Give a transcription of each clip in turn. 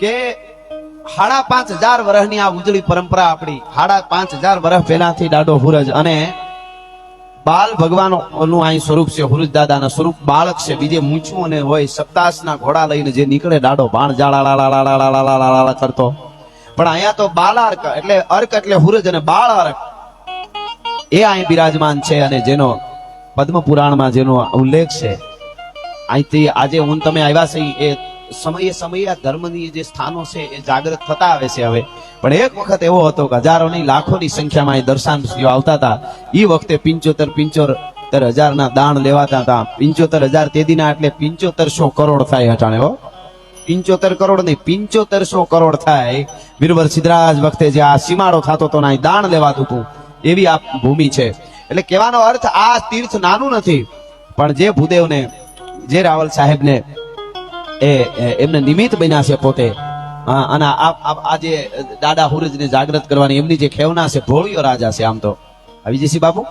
કે સાડા પાંચ હજાર વર્ષની આ ઉજળી પરંપરા આપણી. સાડા પાંચ હજાર વર્ષ પહેલાથી દાડો હુરજ અને બાલ ભગવાનનું અહીં સ્વરૂપ છે, હુરજ દાદાના સ્વરૂપ. બાળક છે, બીજે મૂછું અને હોય સપ્તાસના ઘોડા લઈને જે નીકળે દાડો બાણ જાળા કરતો પણ અહીંયા તો બાલાર્ક એટલે અર્ક એટલે હુરજ અને બાળ અર્ક એ અહીં બિરાજમાન છે અને જેનો પદ્મ પુરાણમાં જેનો ઉલ્લેખ છે અહીંથી આજે હું તમે આવ્યા છે એ સમયે સમયે આ ધર્મની જે સ્થાનો છે એ જાગૃત થતા આવે છે હવે. પણ એક વખત એવો હતો કે હજારોની લાખોની સંખ્યામાં એ દર્શનાર્થીઓ આવતા હતા. એ વખતે પિંચોતેર પિંચોતેર હજારના દાણ લેવાતા હતા. પિંચોતેર હજાર તેદીના એટલે પિંચોતેરસો કરોડ થાય અટાણે હો. પિંચોતેર કરોડ નહીં પિંચોતેરસો કરોડ થાય. વીરવર સિદ્ધરાજ વખતે જે આ સીમાડો થતો હતો ને દાણ લેવાતું હતું, એવી આ ભૂમિ છે. એટલે કહેવાનો અર્થ આ તીર્થ નાનું નથી. પણ જે ભૂદેવને, જે રાવલ સાહેબને એ એ, એમને નિમિત્ત બન્યા છે પોતે. અને આ જે દાદા હુરજને જાગૃત કરવાની, એમની જે ખેવના છે, ભોળિયો રાજા છે આમ તો. વિજયસિંહ બાપુ?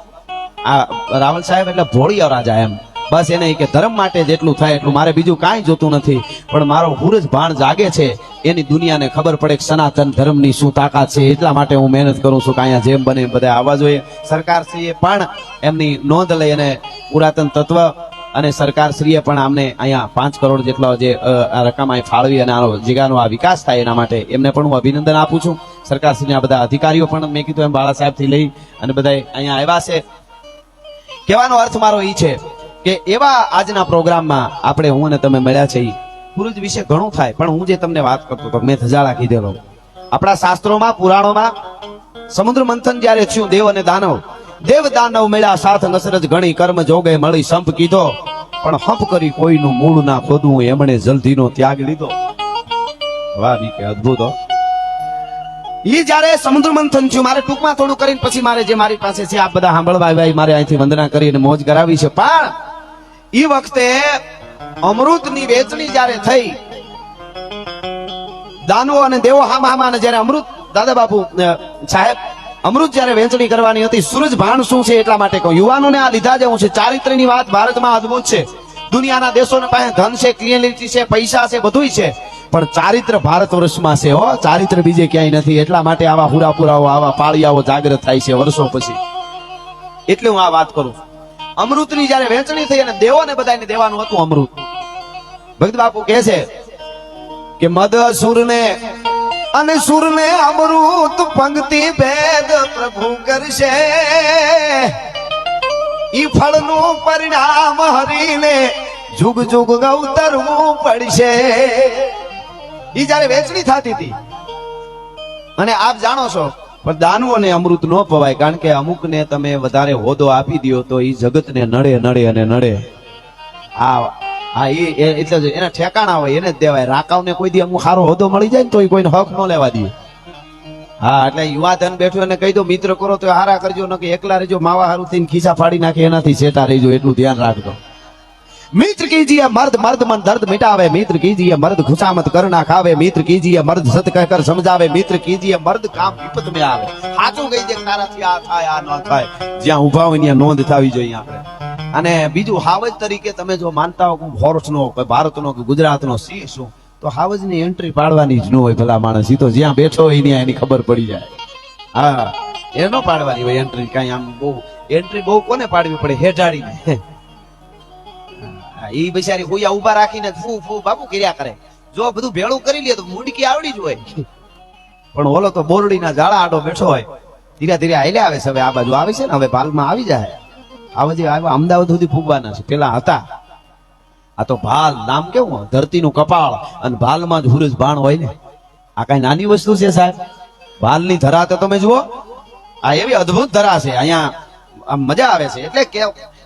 આ રાવલ સાહેબ એટલે ભોળિયો રાજા એમ. બસ એને કે ધર્મ માટે જેટલું થાય એટલું મારે બીજું કાંઈ જોતું નથી. પણ મારો હુરજ ભાણ જાગે છે, એની દુનિયાને ખબર પડે કે સનાતન ધર્મની શું તાકાત છે, એટલા માટે હું મહેનત કરું છું કે અહીંયા જેમ બને બધા આવવા જોઈએ. સરકારશ્રીએ પણ એમની નોંધ લઈ અને પુરાતન તત્વ અને સરકારશ્રીએ પણ આમને અહીંયા પાંચ કરોડ જેટલા જે રકમ અહીં ફાળવી અને આનો જગ્યાનો આ વિકાસ થાય એના માટે એમને પણ હું અભિનંદન આપું છું. સરકારશ્રીના બધા અધિકારીઓ પણ મેં કીધું એમ બાળા સાહેબથી લઈ અને બધા અહીંયા આવ્યા છે. કહેવાનો અર્થ મારો એ છે કે એવા આજના પ્રોગ્રામમાં આપણે હું અને તમે મળ્યા છે પુરુષ વિશે ઘણું થાય, પણ હું જે તમને વાત કરતો હતો મેં ધજાળા કીધેલો. આપણા શાસ્ત્રોમાં, પુરાણોમાં, સમુદ્ર મંથન જ્યારે થયું, દેવ અને દાનવ. દેવ દાનવ મેળા સાથ નસરજ ગણી, કર્મ જોગે મળી સંપ કીધો. પણ હપ કરી કોઈનું મૂળ ના ખોદવું એમણે જલ્દીનો ત્યાગ લીધો વાહ કે અદ્ભુત. ઈ જ્યારે સમુદ્ર મંથન થયું, મારે ટૂંકમાં થોડું કરીને પછી મારે જે મારી પાસે છે આ બધા સાંભળવા આવ્યા મારે અહીંથી વંદના કરીને મોજ કરાવી છે પણ ઈ વખતે અમૃતની વેચણી જ્યારે થઈ, દાનવો અને દેવો હામ હામા અને જ્યારે અમૃત, દાદા બાપુ સાહેબ અમૃત જ્યારે વેચણી કરવાની હતી, સૂરજ ભાન શું છે એટલા માટે કહું. યુવાનોને આ લીધા જેવું છે. ચારિત્ર્યની વાત ભારતમાં અદભુત છે. દુનિયાના દેશોને પાસે ધન છે, ક્લિયરિટી છે, પૈસા છે બધું છે. પણ ચારિત્ર ભારત વર્ષમાં છે, હો. ચારિત્ર બીજે ક્યાંય નથી. એટલા માટે આવા હુરાપુરાઓ, આવા પાળિયાઓ જાગૃત થાય છે વર્ષો પછી. એટલે હું આ વાત કરું અમૃતની જ્યારે વેચણી થઈ અને દેવોને બધાને દેવાનું હતું અમૃત. ભક્ત બાપુ કહે છે કે મદ સુરને અને સુરને અમૃત પંક્તિ ભેદ પ્રભુ કરશે. ઈ ફળનું પરિણામ હરીને જુગ જુગ ગૌતરવું પડશે. ઈ જ્યારે વેચણી થતી હતી, અને આપ જાણો છો, પણ દાનુ અને અમૃત ન પવાય, કારણ કે અમુકને તમે વધારે હોદો આપી દો તો ઈ જગતને નડે નડે અને નડે. આ હા, એ એ- એટલે જ એના ઠેકાણા હોય, એને જ દેવાય. રાકાવને કોઈ દી અમુક સારો હોદો મળી જાય ને તો કોઈને હક ન લેવા દે. હા, એટલે યુવાધન બેઠું એને કહી દો, મિત્ર કરો તો હારા કરજો, ન કે એકલા રહેજો, માવા હારું થઈને ખીસા ફાડી નાખે, એનાથી સેટા રહેજો એટલું ધ્યાન રાખજો. મિત્ર કીજીએ, મર્દ મર્દ મન દર્દ મિટાવે, મિત્ર કીજીએ, મર્દ ખુશામત કરના ખાવે મિત્ર કીજીએ, મર્દ સત કહેકર સમજાવે, મિત્ર કીજીએ, મર્દ કામ વિપત મે આવે સાચું કહી દે, તારાથી આ થાય, આ ન થાય. જ્યાં ઊભા હોય, ત્યાં નોંધ થવી જોઈએ આપણે. અને બીજું હાવજ તરીકે તમે જો માનતા હો કે ફોરેસ્ટ નો કે ભારત નો કે ગુજરાત નો સિંહ શું તો હાવજની એન્ટ્રી પાડવાની જ ન હોય ભલા માણસ. તો જ્યાં બેઠો હોય ત્યાં એની ખબર પડી જાય. હા, એ ન પાડવાની હોય એન્ટ્રી કઈ આમ બહુ. એન્ટ્રી બહુ કોને પાડવી પડે? હેઠાડીને. એ બિચારી હુયા ઊભા રાખીને ફૂ ફૂ, બાપુ કર્યા કરે. જો બધું ભેળું કરી લે તો મુંડકી આવડી જ હોય. પણ ઓલો તો બોરડીના જાળા આડો બેઠો હોય. ધીરે ધીરે હાલ્યા આવે છે. હવે આ બાજુ આવે છે ને? હવે ભાલમાં આવી જાય. આ બધી અમદાવાદ સુધી ફૂગવાના છે. પેલા હતા. આ તો ભાલ નામ કેવું ધરતીનું કપાળ અને ભાલમાં જ હુરજ ભાણ હોય ને. આ કઈ નાની વસ્તુ છે સાહેબ? ભાલની ધરા તો તમે જુઓ. આ એવી અદભુત ધરા છે. અહીંયા આમ મજા આવે છે. એટલે કે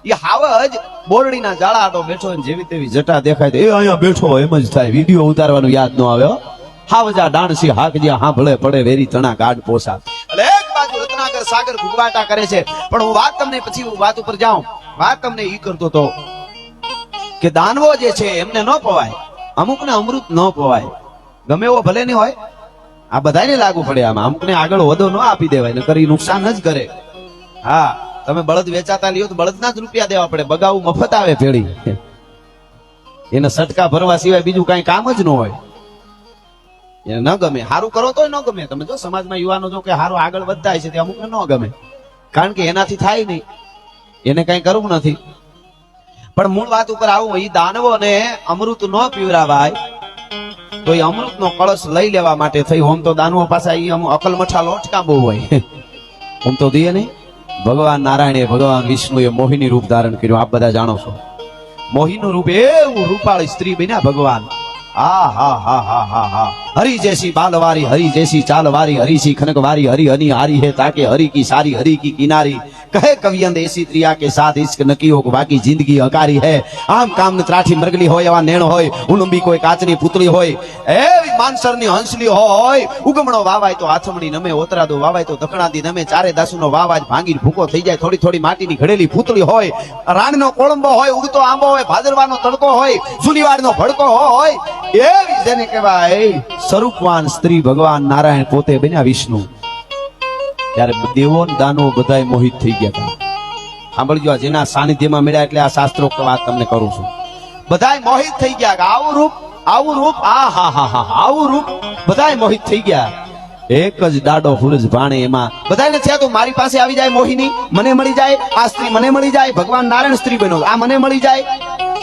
એ હાવજ બોરડીના જાળા આટો બેઠો જેવી તેવી જટા દેખાય તો એ અહીંયા બેઠો એમ જ થાય. વીડિયો ઉતારવાનું યાદ ન આવ્યો. હાવજા ડાણસી હાક જ્યાં હાંભળે પડે વેરી તણા ગાઢ પોસા બાજુ રત્નાકર સાગર ગુગવાટા કરે છે. પણ હું વાત તમને પછી હું વાત ઉપર જાઉં. વાત તમને ઈ કરતો તો કે દાનવો જે છે એમને ન પવાય. અમુકને અમૃત ન પવાય. ગમે એવો ભલે નહીં હોય, આ બધાને લાગુ પડે આમાં. અમુકને આગળ વધો ન આપી દેવાય ને કરી નુકસાન જ કરે. હા, તમે બળદ વેચાતા લ્યો તો બળદના જ રૂપિયા દેવા પડે. બગાવું મફત આવે ભેળી. એને સટકા ભરવા સિવાય બીજું કઈ કામ જ ન હોય. એને ન ગમે. સારું કરો તોય ન ગમે. તમે જો સમાજમાં યુવાનો જો કે સારું આગળ વધતા છે, તે અમુકને ન ગમે. કારણ કે એનાથી થાય નહીં. એને કઈ કરવું નથી. પણ મૂળ વાત ઉપર આવું એ દાનવોને અમૃત ન પીવરાવાય, તો એ અમૃતનો કળશ લઈ લેવા માટે થઈ. હોમ તો દાનવો પાસે એ અકલ મઠા લોટકા બહુ હોય. હું તો દઈએ નહીં. ભગવાન નારાયણે, ભગવાન વિષ્ણુએ મોહિની રૂપ ધારણ કર્યું. આપ બધા જાણો છો. મોહિનું રૂપ, એવું રૂપાળી સ્ત્રી બન્યા ભગવાન. હા હા હા હા હરી જૈસી બાલવારી, હરી જૈસી ચાલવારી હરીસી ખનકવારી હરી હની હારી હે તાકે, હરી કી સારી, હરી કી કિનારી. કહે કવિયંદ એસી ત્રિયા કે સાથ ઇશ્ક નકી હો બાકી જિંદગી હકારી હે. આમ કામ ને ત્રાઠી મરગલી હોય, એવા નેણ હોય, ઉલુંબી કોઈ કાચની પુતળી હોય. એવી માનસરની હંસલી હોય, ઉગમણો વાવાય તો આથમણી નમે, ઓતરાદો વાવાય તો દખણાદી નમે, ચારે દાસુનો વાવાજ ભાંગી ભૂકો થઈ જાય, થોડી થોડી માટીની ઘડેલી પૂતળી હોય. રાણનો કોળંબો હોય, ઉગતો આંબો હોય, ભાદરવાનો તડકો હોય જુલીવાડનો ભડકો હોય એવી જેને કહેવાય સ્વરૂપવાન સ્ત્રી ભગવાન નારાયણ પોતે બન્યા વિષ્ણુ. ત્યારે દેવો દાનો બધાય મોહિત થઈ ગયા હતા. સાંભળજો જેના સાનિધ્યમાં મળ્યા એટલે આ શાસ્ત્રોક્ત વાત તમને કરું છું. બધાય મોહિત થઈ ગયા. આવું રૂપ આવું રૂપ, આ હા હા હા આવું રૂપ બધાય મોહિત થઈ ગયા. એક જ દાડો હુરજ ભાણે એમાં. બધાને થયા તો મારી પાસે આવી જાય મોહિની, મને મળી જાય, આ સ્ત્રી મને મળી જાય, ભગવાન નારાયણ સ્ત્રી બન્યો આ મને મળી જાય.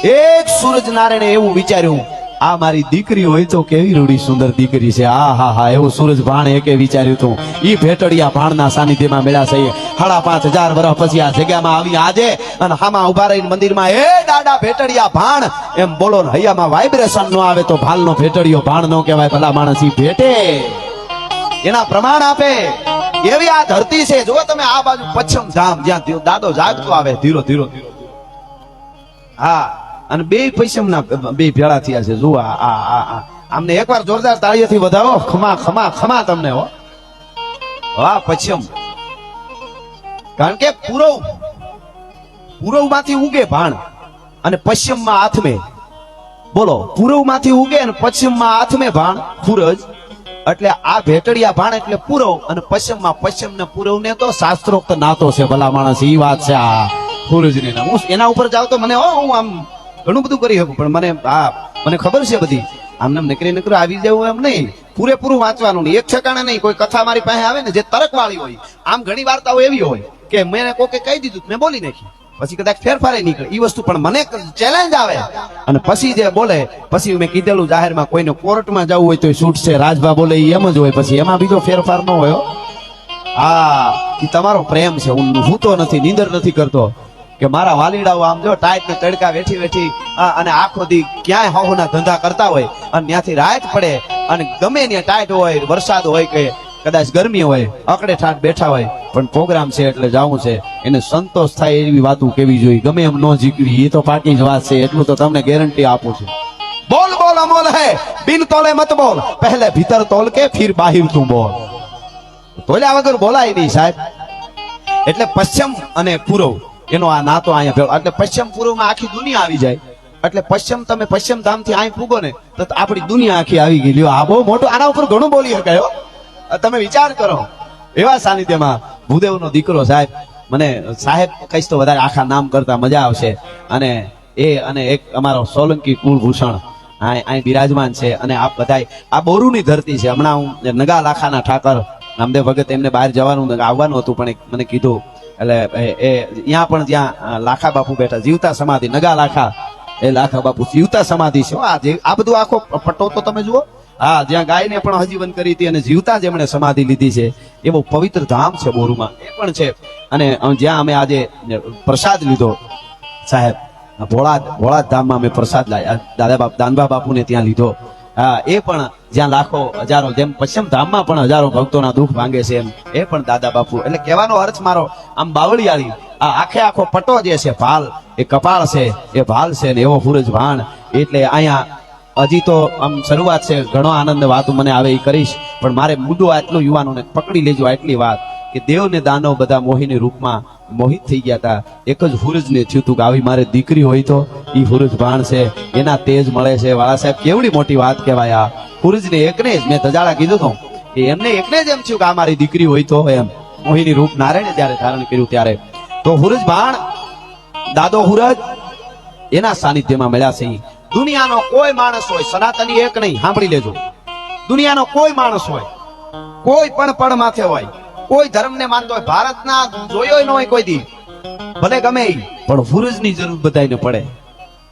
એક સૂરજ નારાયણે એવું વિચાર્યું. આ મારી દીકરી હોય તો કેવી રૂડી સુંદર દીકરી છે? આ, હા હા, એવું સૂરજ ભાણ એકે વિચાર્યું હતું ઈ ભેટડિયા ભાણના સાનિધ્યમાં મેળા છે. સાડા પાંચ હજાર વર્ષ પછી આ જગ્યામાં આવી આજે અને હામાં ઊભા રહીને મંદિરમાં, એ દાડા ભેટડિયા ભાણ! એમ બોલો ને, હૈયામાં વાઇબ્રેશન નો આવે તો ભાલનો ભેટડિયો ભાણ નો કહેવાય. ભલા માણસ ભેટે. એના પ્રમાણ આપે. એવી આ ધરતી છે. જો તમે આ બાજુ પશ્ચિમ ધામ, જ્યાં દાદો જાગતો આવે ધીરો ધીરો. હા. અને બે પૈસા બે ભેળા થયા છે. જુઓ આ આ આ. આમને એકવાર જોરદાર તાળીઓથી વધાવો ખમા ખમા ખમા તમને, હો. વાહ પશ્ચિમ કારણ કે પૂરવ પૂરવમાંથી ઉગે ભાણ અને પશ્ચિમમાં આથમે. બોલો પૂરવમાંથી ઉગે અને પશ્ચિમમાં આથમે ભાણ પૂરજ એટલે આ ભેટડિયા ભાણ એટલે પૂરવ અને પશ્ચિમમાં પશ્ચિમ ને પૂરવ ને તો શાસ્ત્રોક્ત નાતો છે, ભલા માણસ એ વાત છે આ પૂરજની ની એના ઉપર જાવ તો મને હું આમ ઘણું બધું કરી શકું, પણ મને આ, મને ખબર છે બધી. આમને નકરી નકરું આવી જવું એમ નહીં. પૂરેપૂરું વાંચવાનું નહીં. એક ઠેકાણે નહીં, કોઈ કથા મારી પાસે આવે ને જે તરક વાળી હોય. આમ ઘણી વાર્તાઓ એવી હોય કે મેં કોકે કહી દીધું, મેં બોલી નાખી. પછી કદાચ ફેરફારે નીકળે. એ વસ્તુ પણ મને ચેલેન્જ આવે. અને પછી જે બોલે, પછી મેં કીધેલું જાહેરમાં કોઈને કોર્ટમાં જવું હોય તો છૂટ છે. રાજભા બોલે એમ જ હોય. પછી એમાં બીજો ફેરફાર ન હોય હા. એ તમારો પ્રેમ છે. હું તો નથી, નીંદર નથી કરતો. કે મારા વાલીડાઓ આમ જો ટાઈટ ને તડકા વેઠી વેઠી અને આખો દી ક્યાંય હોના ધંધા કરતા હોય, અને ત્યાંથી રાત પડે, અને ગમે ત્યાં ટાઈટ હોય, વરસાદ હોય કે કદાચ ગરમી હોય, અકડે ઠાઠ બેઠા હોય, પણ પ્રોગ્રામ છે એટલે જવું છે. એને સંતોષ થાય એવી વાતો કેવી જોઈએ. ગમે એમ ન જીકવી એ તો પાકી જ વાત છે. એટલું તો તમને ગેરંટી આપું છું. બોલ બોલ, અમોલ હે. બિન તોલે મત બોલ. પહેલે ભીતર તોલ કે ફિર બાહિર તું બોલ. તોલ્યા વગર બોલાય નહીં સાહેબ. એટલે પશ્ચિમ અને પૂર્વ. એનો આ નાતો અહીંયા ભેળો. એટલે પશ્ચિમ પૂર્વમાં આખી દુનિયા આવી જાય. એટલે પશ્ચિમ તમે પશ્ચિમ ધામથી અહીં પૂગો ને, તો આપણી દુનિયા આખી આવી ગઈ આ બહુ મોટો, આના ઉપર ઘણું બોલી શકાય તમે વિચાર કરો. એવા સાનિધ્યમાં ભૂદેવનો દીકરો સાહેબ, મને સાહેબ કહીશ તો વધારે આખા નામ કરતા મજા આવશે. અને એ અને એક અમારો સોલંકી કુળભૂષણ અહીં બિરાજમાન છે. અને આ બધા આ બોરુની ધરતી છે. હમણાં હું નગા લાખાના ઠાકર નામદેવ ભગત એમને બહાર જવાનું આવવાનું હતું, પણ મને કીધું એટલે, એ- ત્યાં પણ જ્યાં લાખા બાપુ બેઠા, જીવતા સમાધિ, નગા લાખા. એ લાખા બાપુ જીવતા સમાધિ છે. આ આ બધું આખો પટ્ટો તો તમે જુઓ. હા, જ્યાં ગાયને પણ હજીવન કરી હતી અને જીવતા જેમણે સમાધિ લીધી છે. એ બહુ પવિત્ર ધામ છે બોરુમાં. એ પણ છે. અને જ્યાં અમે આજે પ્રસાદ લીધો. સાહેબ, ભોળા ભોળા ધામમાં અમે પ્રસાદ લાયા. દાદા બાપ દાનબા બાપુને ત્યાં લીધો. હા, એ પણ જ્યાં લાખો હજારો, જેમ પશ્ચિમ ધામમાં પણ હજારો ભક્તોના દુઃખ ભાંગે છે એમ, એ પણ દાદા બાપુ. એટલે કહેવાનો અર્થ મારો, આમ બાવળિયાળી, આ આખે આખો પટો જે છે, ભાલ, એ કપાળ છે, એ ભાલ છે ને એવો સૂરજ ભાણ, એટલે અહીંયા હજી તો આમ શરૂઆત છે, ઘણો આનંદ વાત મને આવે એ કરીશ, પણ મારે મુદ્દો આટલો યુવાનોને પકડી લેજો આટલી વાત, કે દેવ ને દાનવ બધા મોહિની રૂપમાં મોહિત થઈ ગયા હતા એક જ હુરજને થયું હતું કે આવી મારે દીકરી હોય તો એ હુરજ ભાણ છે, એના તેજ મળે છે. વાળા સાહેબ કેવડી મોટી વાત કહેવાય આ. હુરજને એકને જ, મેં તજાળા કીધું હતું કે એમને એકને જ એમ થયું કે આ મારી દીકરી હોય તો એમ. મોહિની રૂપ નારાયણે જ્યારે ધારણ કર્યું ત્યારે. તો હુરજ ભાણ, દાદો હુરજ, એના સાનિધ્યમાં મળ્યા છે દુનિયાનો કોઈ માણસ હોય, સનાતની એક નહીં, સાંભળી લેજો. દુનિયાનો કોઈ માણસ હોય, કોઈ પણ પડ માથે હોય કોઈ ધર્મને માનતો હોય ભારતના જોયો ન હોય કોઈ દી. ભલે ગમે પણ સૂરજની જરૂર બધાને પડે.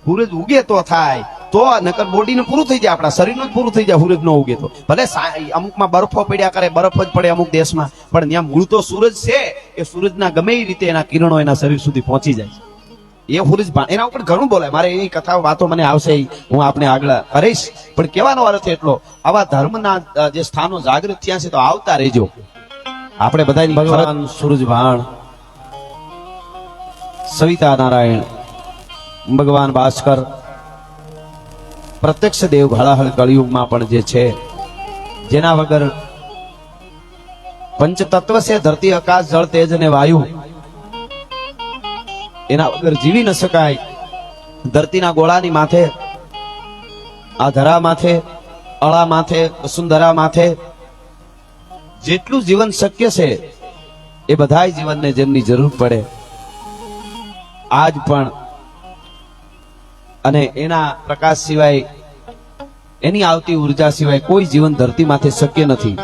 સૂરજ ઉગે તો થાય તો નકર બોડીને પૂરું થઈ જાય આપણા શરીરનું જ પૂરું થઈ જાય સૂરજ નો ઉગે તો. ભલે અમુકમાં બરફો પડ્યા કરે બરફ જ પડે અમુક દેશમાં પણ ત્યાં મૂળ તો સૂરજ છે એ સૂરજના ગમે એ રીતે એના કિરણો એના શરીર સુધી પહોંચી જાય. એ સૂરજ એના ઉપર ઘણું બોલાય. મારે એની કથાઓ વાતો મને આવશે હું આપને આગળ કરીશ. પણ કહેવાનો અર્થ એટલો આવા ધર્મના જે સ્થાનો જાગૃત થયા છે તો આવતા રહેજો. આપણે બધા ભગવાન. સૂરજભાણ, સવિતા નારાયણ, ભગવાન ભાસ્કર, પ્રત્યક્ષ દેવ હળાહળ કળિયુગમાં પણ જે છે, જેના વગર પંચતત્વ છે, ધરતી, આકાશ, જળ, તેજ અને વાયુ, એના વગર જીવી ન શકાય. ધરતીના ગોળાની માથે, આ ધરા માથે, અળા માથે, વસુંધરા માથે જેટલું જીવન શક્ય છે, એ બધા જીવનને જેમની જરૂર પડે. આજ પણ અને એના પ્રકાશ સિવાય, એની આવતી ઊર્જા સિવાય કોઈ જીવન ધરતી માથે શક્ય નથી.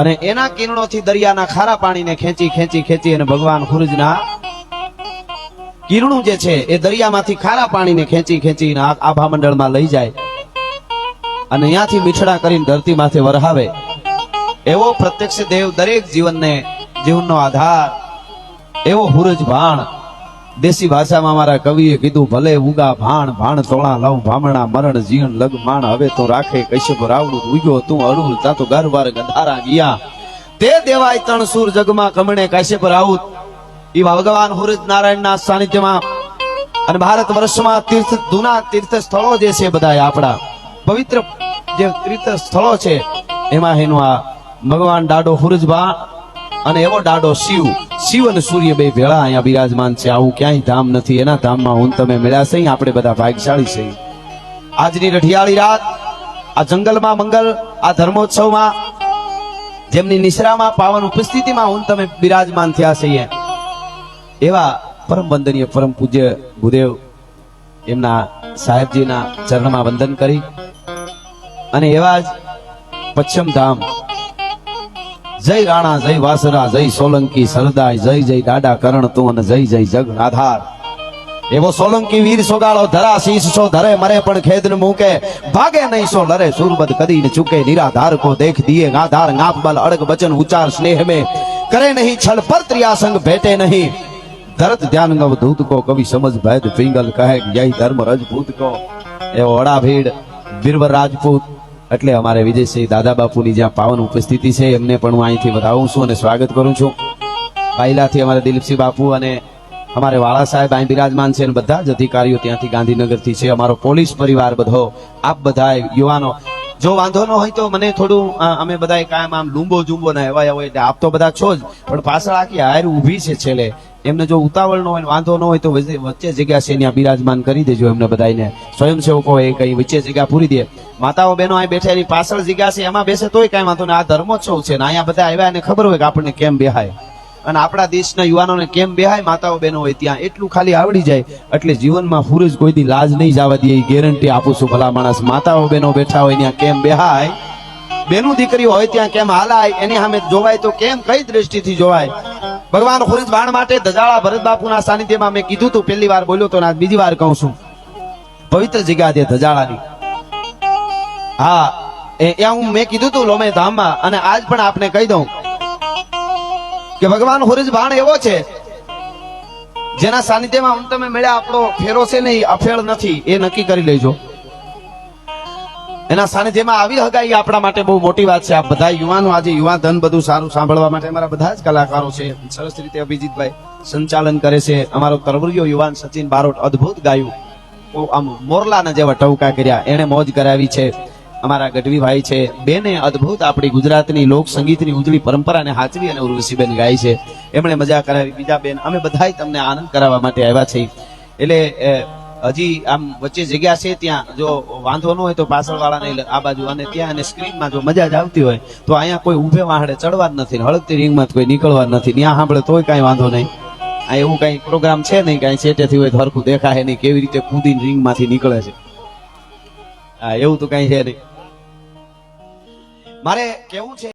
અને એના કિરણોથી દરિયાના ખારા પાણીને ખેંચી ખેંચી ખેંચી અને ભગવાન સૂરજના કિરણું જે છે, એ દરિયામાંથી ખારા પાણીને ખેંચી ખેંચીને આભા મંડળમાં લઈ જાય. અને અહીંયાથી મીઠડા કરીને ધરતી માથે વરહાવે એવો પ્રત્યક્ષ દેવ દરેક જીવનને, જીવનનો આધાર, એવો હુરજ ભાણ. દેશી ભાષામાં મારા કવિએ કીધું, ભલે ઉગા ભાણ ભાણ તોળા લવ ભામણા મરણ જીવન લગ, માણ, હવે તો રાખે કશ્યપ, રાવણું ઉગ્યો તું અડુલ તા તો ગારવાર ગંધારા ગયા. તે દેવાય તણ સુર જગમાં કમણે કશ્યપ, રાઉત. એ ભગવાન હુરજ નારાયણના સાનિધ્યમાં અને ભારત વર્ષમાં તીર્થ, જૂના તીર્થ સ્થળો જે છે બધા આપણા, પવિત્ર જે તીર્થ સ્થળો છે, એમાં એનું આ ભગવાન ડાડો હુરજભા અને એવો ડાડો શિવ. શિવ અને સૂર્ય બે ભેળા અહીંયા બિરાજમાન છે. આવું ક્યાંય ધામ નથી. એના ધામમાં હું તમે મળ્યા છે. આપણે બધા ભાગ્યશાળી છે. આજની રઢિયાળી રાત, આ જંગલમાં મંગલ, આ ધર્મોત્સવમાં, જેમની નિશ્રામાં પાવન ઉપસ્થિતિમાં હું તમે બિરાજમાન થયા છીએ એવા પરમ વંદનીય, પરમ પૂજ્ય ગુરુદેવ એમના સાહેબજીના ચરણમાં વંદન કરી. અને એવા જ પશ્ચિમ ધામ. જય રાણા, જય વાસરા, જય સોલંકી, સરદાર, જય જય દાડા કરણ તું અને જય જય જગ આધાર એવો સોલંકી વીર સોગાળો ધરા શીશ ધરે મરે પણ ખેદ મૂકે. ભાગે નહીં સો લરે સુરબદ કદી ને ચૂકે, નિરાધાર કો દેખ દિએ ગાધાર નાપ બલ અડગ બચન ઉચાર સ્નેહ મે. કરે નહીં છલ પર ત્રિયાસંગ ભેટે નહીં. ધરત ધ્યાન ગવ ધૂત કો, કવિ સમજ ભેદ પિંગલ કહે જય ધર્મ રજપૂત કો. એવો અડા ભીડ બિરવર રાજપૂત એટલે અમારે વિજયસિંહ દાદા બાપુની જ્યાં પાવન ઉપસ્થિતિ છે, એમને પણ હું અહીંથી વધાવું છું અને સ્વાગત કરું છું. પહેલાથી અમારે દિલીપસિંહ બાપુ અને અમારે વાળા સાહેબ અહીં બિરાજમાન છે અને બધા જ અધિકારીઓ ત્યાંથી ગાંધીનગરથી છે. અમારો પોલીસ પરિવાર બધો, આપ બધા યુવાનો, જો વાંધો ન હોય તો મને થોડું અમે બધા કાયમ આમ લૂંબો જુંબો ના એવા હોય એટલે આપ તો બધા છો જ. પણ પાછળ આખી હાર ઊભી છે છેલ્લે. એમને જો ઉતાવળ ન હોય વાંધો ન હોય તો વચ્ચે જગ્યા છે ત્યાં બિરાજમાન કરી દેજો એમને બધાને સ્વયંસેવકો એ કઈ વચ્ચે જગ્યા પૂરી દે. માતાઓ બહેનો અહીં બેઠા એની પાછળ જગ્યા છે, એમાં બેસે તોય કાંઈ વાંધો નહીં. આ ધર્મોત્સવ છે ને અહીંયા બધા આવ્યા એને ખબર હોય કે આપણને કેમ બેહાય. અને આપણા દેશના યુવાનોને કેમ બેહાય? માતાઓ બહેનો હોય ત્યાં એટલું ખાલી આવડી જાય, એટલે જીવનમાં ફૂરજ કોઈ દી લાજ નહીં જવા દે, એ ગેરંટી આપું છું ભલા માણસ. માતાઓ બહેનો બેઠા હોય ત્યાં કેમ બેહાય? બેનું દીકરીઓ હોય ત્યાં કેમ હાલાય? એની સામે જોવાય તો કેમ? કઈ દ્રષ્ટિથી જોવાય? ભગવાન ખુરજ વાણ માટે ધજાળા ભરત બાપુના સાનિધ્યમાં મેં કીધું તું, પહેલી વાર બોલ્યો તો બીજી વાર કહું છું. પવિત્ર જગ્યા છે ધજાળાની. હા, એ હું મેં કીધું તું લોમે ધામમાં, અને આજ પણ આપને કહી દઉં કે ભગવાન હુરજ બાણ એવો છે, જેના સાનિધ્યમાં હું તમે મળ્યા, આપણો ફેરો છે ને એ અફેળ નથી, એ નક્કી કરી લેજો. એના સાનિધ્યમાં આવી હગાઈ આપણા માટે બહુ મોટી વાત છે. આ બધા યુવાનો આજે યુવા ધન બધું સારું સાંભળવા માટે અમારા બધા જ કલાકારો છે. સરસ રીતે અભિજીતભાઈ સંચાલન કરે છે. અમારો તરવરિયો યુવાન સચિન બારોટ અદ્ભુત ગાયું. આમ મોરલાના જેવા ટવકા કર્યા. એને મોજ કરાવી છે. અમારા ગઢવીભાઈ છે. બેને અદ્ભુત આપણી ગુજરાતની લોક સંગીતની ઉજળી પરંપરાને હાચવી અને ઉર્વશીબેન ગાય છે. એમણે મજા કરાવી. બીજા બેન, અમે બધાય તમને આનંદ કરાવવા માટે આવ્યા છીએ. એટલે હજી આમ વચ્ચે જગ્યા છે ત્યાં, જો વાંધો ન હોય તો પાછળ વાળાને આ બાજુ અને ત્યાં અને સ્ક્રીનમાં જો મજા જ આવતી હોય, તો અહીંયા કોઈ ઊભે વાહડે ચડવા જ નથી હળગતી રિંગમાં કોઈ નીકળવા નથી ત્યાં સાંભળે તોય કાંઈ વાંધો નહીં. આ એવું કઈ પ્રોગ્રામ છે નહીં, કઈ સેટેથી હોય તો હરખું દેખાય નહીં, કેવી રીતે કૂદીને રિંગમાંથી નીકળે છે. હા, એવું તો કઈ છે નહીં. મારે કેવું છે